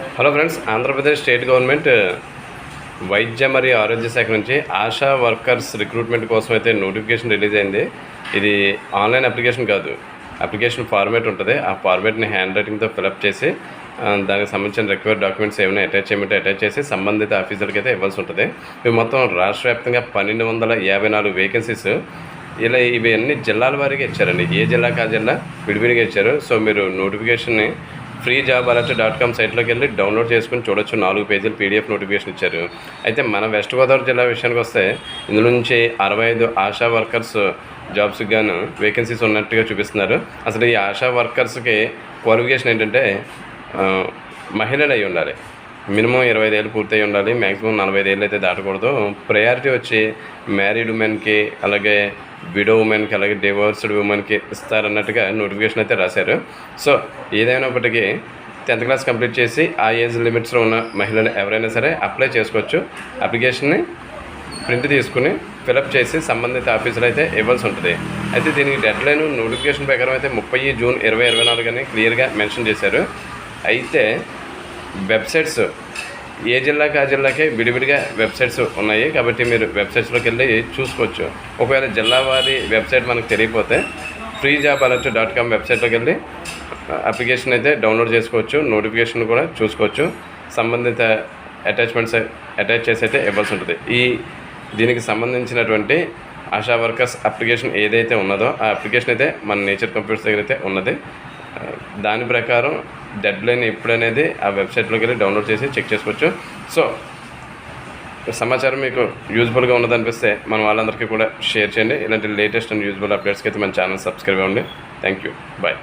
Hello friends Andhra Pradesh state government వైద్య మరియు ఆరోగ్య శాఖ నుంచి ఆశా వర్కర్స్ రిక్రూట్మెంట్ కోసం అయితే నోటిఫికేషన్ రిలీజ్ అయింది. ఇది ఆన్లైన్ అప్లికేషన్ కాదు. అప్లికేషన్ ఫార్మేట్ ఉంటుంది. ఆ ఫార్మేట్ని హ్యాండ్ రైటింగ్తో ఫిలప్ చేసి దానికి సంబంధించిన రిక్వైర్డ్ డాక్యుమెంట్స్ ఏమైనా అటాచ్ చేయమంటే అటాచ్ చేసి సంబంధిత ఆఫీసర్కి అయితే ఇవ్వాల్సి ఉంటుంది. ఇవి మొత్తం రాష్ట్ర వ్యాప్తంగా పన్నెండు వందల యాభై నాలుగు వేకెన్సీస్ ఇలా ఇవి అన్ని జిల్లాల వారికి ఇచ్చారండి. ఏ జిల్లాకి ఆ జిల్లా విడివిడిగా ఇచ్చారు. సో మీరు నోటిఫికేషన్ని free job alert dot com సైట్లోకి వెళ్ళి డౌన్లోడ్ చేసుకుని చూడొచ్చు. నాలుగు పేజీలు పీడిఎఫ్ నోటిఫికేషన్ ఇచ్చారు. అయితే మన వెస్ట్ గోదావరి జిల్లా విషయానికి వస్తే ఇందులో నుంచి అరవై ఐదు ఆశా వర్కర్స్ జాబ్స్కి గాను వేకెన్సీస్ ఉన్నట్టుగా చూపిస్తున్నారు. అసలు ఈ ఆశా వర్కర్స్కి క్వాలిఫికేషన్ ఏంటంటే మహిళలు అయి ఉండాలి. మినిమం ఇరవై ఐదేళ్ళు ఏళ్ళు పూర్తయి ఉండాలి. మ్యాక్సిమం నలభై ఐదు ఏళ్ళు అయితే దాటకూడదు. ప్రయారిటీ వచ్చి మ్యారీడ్ ఉమెన్కి అలాగే విడో ఉమెన్కి అలాగే డివోర్స్డ్ ఉమెన్కి ఇస్తారన్నట్టుగా నోటిఫికేషన్ అయితే రాశారు. సో ఏదైనప్పటికీ టెన్త్ క్లాస్ కంప్లీట్ చేసి ఆ ఏజ్ లిమిట్స్లో ఉన్న మహిళలు ఎవరైనా సరే అప్లై చేసుకోవచ్చు. అప్లికేషన్ని ప్రింట్ తీసుకుని ఫిలప్ చేసి సంబంధిత ఆఫీసులు అయితే ఇవ్వాల్సి ఉంటుంది. అయితే దీనికి డెడ్ లైన్ నోటిఫికేషన్ ప్రకారం అయితే ముప్పై జూన్ ఇరవై ఇరవై నాలుగు అని క్లియర్గా మెన్షన్ చేశారు. అయితే వెబ్సైట్స్ ఏ జిల్లాకి ఆ జిల్లాకే విడివిడిగా వెబ్సైట్స్ ఉన్నాయి. కాబట్టి మీరు వెబ్సైట్స్లోకి వెళ్ళి చూసుకోవచ్చు. ఒకవేళ జిల్లా వారి వెబ్సైట్ మనకు తెలియకపోతే free job alert dot com వెబ్సైట్లోకి వెళ్ళి అప్లికేషన్ అయితే డౌన్లోడ్ చేసుకోవచ్చు. నోటిఫికేషన్ కూడా చూసుకోవచ్చు. సంబంధిత అటాచ్మెంట్స్ అటాచ్ చేసి అయితే ఇవ్వాల్సి ఉంటుంది. ఈ దీనికి సంబంధించినటువంటి ఆశా వర్కర్స్ అప్లికేషన్ ఏదైతే ఉన్నదో ఆ అప్లికేషన్ అయితే మన నేచర్ కంప్యూటర్స్ దగ్గర అయితే ఉన్నది. దాని ప్రకారం డెడ్ లైన్ ఎప్పుడనేది ఆ వెబ్సైట్లోకి వెళ్ళి డౌన్లోడ్ చేసి చెక్ చేసుకోవచ్చు. సో సమాచారం మీకు యూజ్ఫుల్గా ఉన్నదనిపిస్తే మనం వాళ్ళందరికీ కూడా షేర్ చేయండి. ఇలాంటి లేటెస్ట్ అండ్ యూజ్ఫుల్ అప్డేట్స్కి అయితే మన ఛానల్ సబ్స్క్రైబ్ అవ్వండి. Thank you bye.